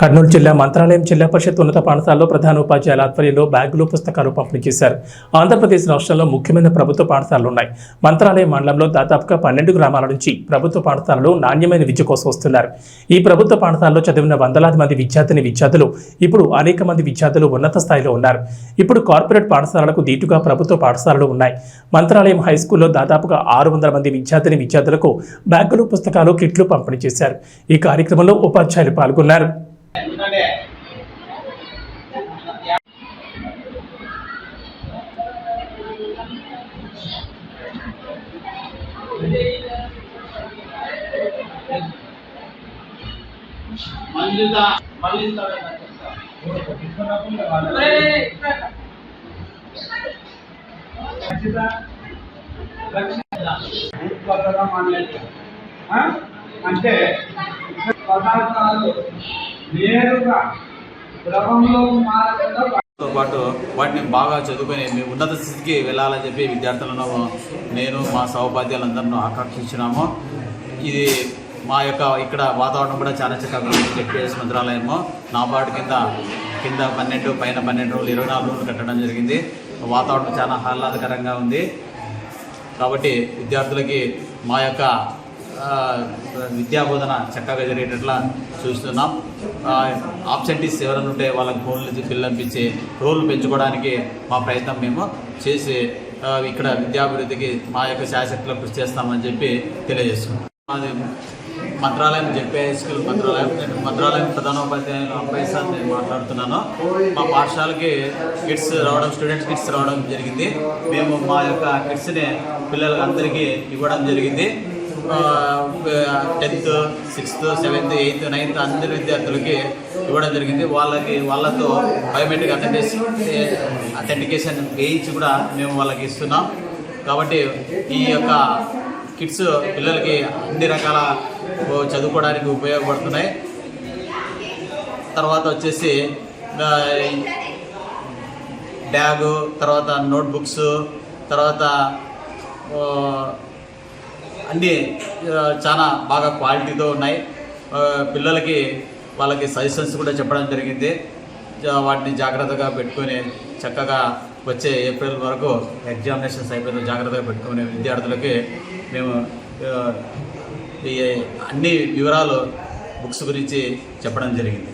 కర్నూలు జిల్లా మంత్రాలయం జిల్లా పరిషత్ ఉన్నత పాఠశాలలో ప్రధాన ఉపాధ్యాయుల ఆధ్వర్యంలో బ్యాగులు పుస్తకాలు పంపిణీ చేశారు. ఆంధ్రప్రదేశ్ రాష్ట్రంలో ముఖ్యమైన ప్రభుత్వ పాఠశాలలు ఉన్నాయి. మంత్రాలయం మండలంలో దాదాపుగా పన్నెండు గ్రామాల నుంచి ప్రభుత్వ పాఠశాలలో నాణ్యమైన విద్య కోసం వస్తున్నారు. ఈ ప్రభుత్వ పాఠశాలలో చదివిన వందలాది మంది విద్యార్థిని విద్యార్థులు ఇప్పుడు అనేక మంది విద్యార్థులు ఉన్నత స్థాయిలో ఉన్నారు. ఇప్పుడు కార్పొరేట్ పాఠశాలలకు దీటుగా ప్రభుత్వ పాఠశాలలు ఉన్నాయి. మంత్రాలయం హై స్కూల్లో దాదాపుగా ఆరు వందల మంది విద్యార్థిని విద్యార్థులకు బ్యాగులు పుస్తకాలు కిట్లు పంపిణీ చేశారు. ఈ కార్యక్రమంలో ఉపాధ్యాయులు పాల్గొన్నారు. మళ్ళీ మళ్ళీ అంటే పదార్థాలు నేరుగా ద్రవంలో మారకుండా తో పాటు వాటిని బాగా చదువుకొని మేము ఉన్నత స్థితికి వెళ్ళాలని చెప్పి విద్యార్థులను నేను మా సహోపాధ్యాయులందరినూ ఆకాంక్షించినాము. ఇది మా యొక్క ఇక్కడ వాతావరణం కూడా చాలా చక్కగా ఉంది. జెడ్పీఎస్ మంత్రాలయము నాబార్డు కింద కింద పన్నెండు పైన పన్నెండు రోజులు ఇరవై నాలుగు రోజులు కట్టడం జరిగింది. వాతావరణం చాలా ఆహ్లాదకరంగా ఉంది. కాబట్టి విద్యార్థులకి మా యొక్క విద్యా బోధన చక్కగా జరిగేటట్లా చూస్తున్నాం. ఆబ్సెంటీస్ ఎవరైనా ఉంటే వాళ్ళకి ఫోన్లు పిల్లంపించి రోల్ పెంచుకోవడానికి మా ప్రయత్నం మేము చేసి ఇక్కడ విద్యాభివృద్ధికి మా యొక్క శాసకులకు కృషి చేస్తామని చెప్పి తెలియజేస్తున్నాం. మాది మంత్రాలయం చెప్పే స్కూల్ మంత్రాలయం. నేను మంత్రాలయం ప్రధానోపాధ్యాయులు అబ్బాయి సార్ నేను మాట్లాడుతున్నాను. మా పాఠశాలకి కిడ్స్ రావడం స్టూడెంట్స్ కిడ్స్ రావడం జరిగింది. మేము మా యొక్క కిడ్స్ని పిల్లలకి అందరికీ ఇవ్వడం జరిగింది. Tenth sixth seventh eighth ninth అందరి విద్యార్థులకి ఇవ్వడం జరిగింది. వాళ్ళకి వాళ్ళతో బయోమెట్రిక్ అథెంటిస్ అథెంటికేషన్ వేయించి కూడా మేము వాళ్ళకి ఇస్తున్నాం. కాబట్టి ఈ యొక్క కిట్స్ పిల్లలకి అన్ని రకాల చదువుకోవడానికి ఉపయోగపడుతున్నాయి. తర్వాత వచ్చేసి బ్యాగు తర్వాత నోట్బుక్స్ తర్వాత అన్నీ చాలా బాగా క్వాలిటీతో ఉన్నాయి. పిల్లలకి వాళ్ళకి సజెషన్స్ కూడా చెప్పడం జరిగింది. వాటిని జాగ్రత్తగా పెట్టుకొని చక్కగా వచ్చే ఏప్రిల్ వరకు ఎగ్జామినేషన్స్ అయిపోయిన జాగ్రత్తగా పెట్టుకునే విద్యార్థులకి మేము ఈ అన్ని వివరాలు బుక్స్ గురించి చెప్పడం జరిగింది.